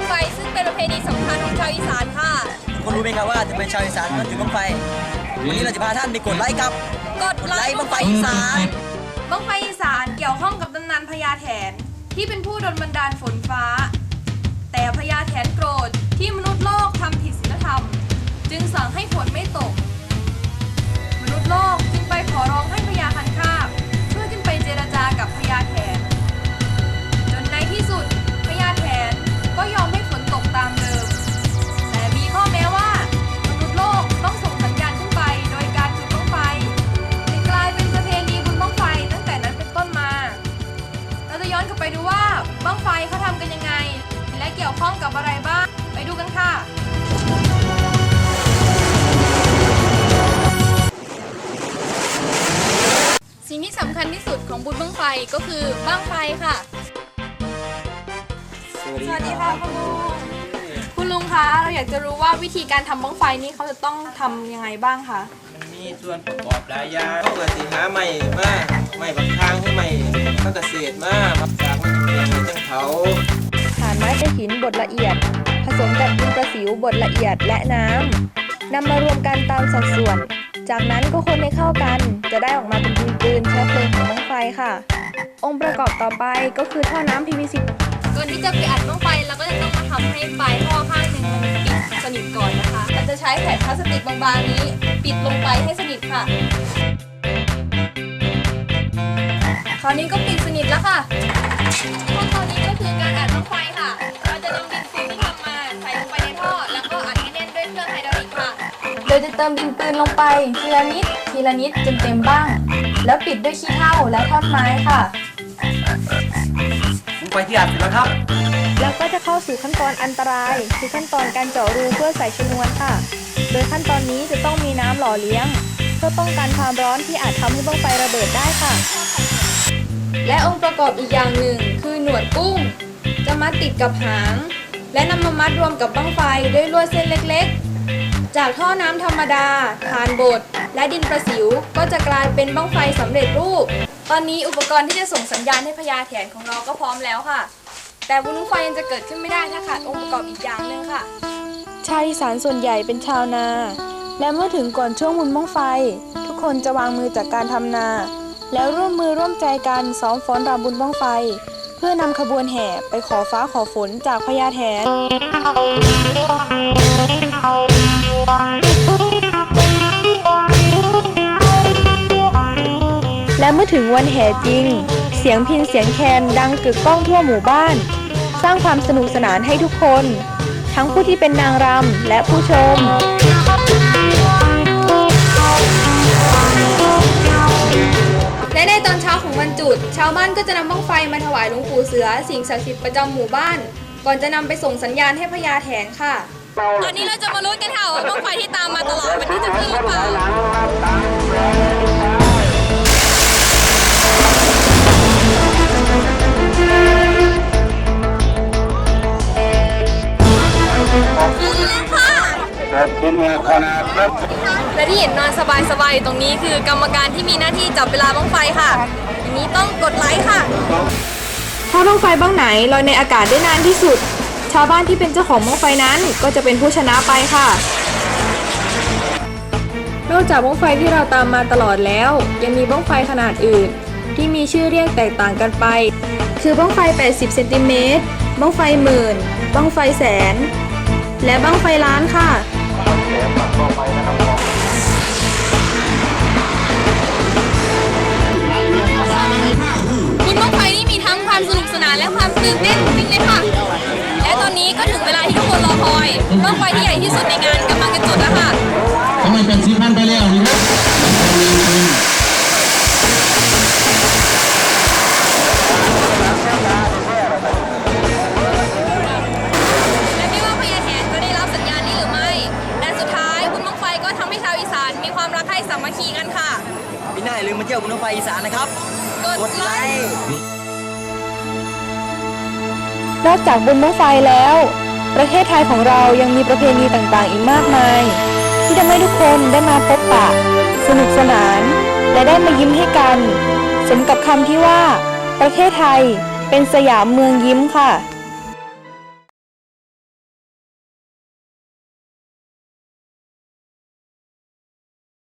เพณีสำคัญของชาวอีสานค่ะ คนรู้ไหมครับว่าจะเป็นชาวอีสานต้องจุดบังไฟ วันนี้เราจะพาท่านไปกดไลค์ครับกดไลค์บังไฟอีสานบังไฟอีสานเกี่ยวข้องกับตำนานพญาแถนที่เป็นผู้ดลบันดาลฝนฟ้า แต่พญาแถนโกรธที่มนุษย์โลกทำผิดศีลธรรม จึงสั่งให้ฝนไม่ตก ข้องกับอะไรบ้าง ไปดูกันค่ะ สิ่งที่สำคัญที่สุดของบุญบ้างไฟก็คือบ้างไฟค่ะ สวัสสวัสดีดีคค่ะรับคุณลุงคุณลุงคะ เราอยากจะรู้ว่าวิธีการทำบ้างไฟนี่เขาจะต้องทำยังไงบ้างคะ มันมีส่วนประกอบหลายอย่างเขาก็สิหาไม้มาไม้บางทางคือไม้มันเกษตรมามาจากมันจะเปลี่ยนเป็นจังเขาฐาน ไม้กระหินบดละเอียด ผสมกับดินประสิวบดละเอียดและน้ำนำมารวมกันตามสัดส่วน จากนั้นก็คนให้เข้ากัน จะได้ออกมาเป็นดินปืนเชื้อเพลิงของบั้งไฟค่ะ องค์ประกอบต่อไปก็คือท่อน้ำ PVC ก่อนที่จะไปอัดบ้างไฟเราก็จะต้องมาทำให้ปลายท่อข้างหนึ่งมันปิดสนิทก่อนนะคะเราจะใช้แผ่นพลาสติกบางๆนี้ ปิดลงไปให้สนิทค่ะ คราวนี้ก็ปิดสนิทแล้วค่ะ โดยจะเติมดินปืนลงไป ทีละนิด ทีละนิดจนเต็มบ้าง แล้วปิดด้วยขี้เถ้าและท่อนไม้ค่ะบังไฟที่อัดเสร็จแล้วครับ แล้วก็จะเข้าสู่ขั้นตอนอันตราย คือขั้นตอนการเจาะรูเพื่อใส่ชนวนค่ะ โดยขั้นตอนนี้จะต้องมีน้ำหล่อเลี้ยง เพื่อป้องกันความร้อนที่อาจทำให้บ้างไฟระเบิดได้ค่ะ และองค์ประกอบอีกอย่างหนึ่ง คือหนวดกุ้ง จะมัดติดกับหาง และนำมามัดรวมกับบั้งไฟด้วยลวดเส้นเล็กๆ จากท่อน้ำธรรมดาฐานบดและดินประสิว ก็จะกลายเป็นบั้งไฟสำเร็จรูป ตอนนี้อุปกรณ์ที่จะส่งสัญญาณให้พญาแถนของเราก็พร้อมแล้วค่ะ แต่บุญบั้งไฟยังจะเกิดขึ้นไม่ได้ถ้าขาดองค์ประกอบอีกอย่างหนึ่งค่ะ ชาวอีสานส่วนใหญ่เป็นชาวนา และเมื่อถึงก่อนช่วงบุญบ้างไฟ ทุกคนจะวางมือจากการทำนา แล้วร่วมมือร่วมใจกันซ้อมฟ้อนรำบุญบ้างไฟ เพื่อนำขบวนแห่ไปขอฟ้าขอฝนจากพญาแถน มื่อถึงวันแห่จริง เสียงพินเสียงแคนดังกึกก้องทั่วหมู่บ้าน สร้างความสนุกสนานให้ทุกคน ทั้งผู้ที่เป็นนางรำและผู้ชมและในตอนเช้าของวันจุด ชาวบ้านก็จะนำบ้างไฟมาถวายหลวงปู่เสือ สิ่งศักดิ์สิทธิ์ประจำหมู่บ้าน ก่อนจะนำไปส่งสัญญาณให้พญาแถนค่ะ ตอนนี้เราจะมาลุ้นกันค่ะว่าบ้างไฟที่ตามมาตลอดวันนี้จะขึ้นหรือเปล่า และที่เห็นนอนสบายๆตรงนี้คือกรรมการที่มีหน้าที่จับเวลาบ้างไฟค่ะอย่างนี้ต้องกดไลค์ค่ะ ถ้าบ้างไฟบ้างไหนลอยในอากาศได้นานที่สุด ชาวบ้านที่เป็นเจ้าของบ้างไฟนั้นก็จะเป็นผู้ชนะไปค่ะ นอกจากบ้างไฟที่เราตามมาตลอดแล้ว ยังมีบ้างไฟขนาดอื่น ที่มีชื่อเรียกแตกต่างกันไป คือบ้างไฟ 80เซนติเมตรบ้างไฟหมื่นบ้างไฟแสน และบ้างไฟล้านค่ะ บุญบ้างไฟนี่มีทั้งความสนุกสนานและความตื่นเต้นจริงๆเลยค่ะ และตอนนี้ก็ถึงเวลาที่ทุกคนรอคอยบ้างไฟที่ใหญ่ที่สุดในงาน มัคคีกันค่ะปีหน้าอย่าลืมมาเที่ยวบุญบังไฟอีสานนะครับกกดดไลไลค์ค์ นอกจากบุญบ้างไฟแล้ว ประเทศไทยของเรายังมีประเพณีต่างๆ อีกมากมาย ที่ทำให้ทุกคนได้มาพบปะ สนุกสนาน และได้มายิ้มให้กัน สมกับคำที่ว่า ประเทศไทยเป็นสยามเมืองยิ้มค่ะ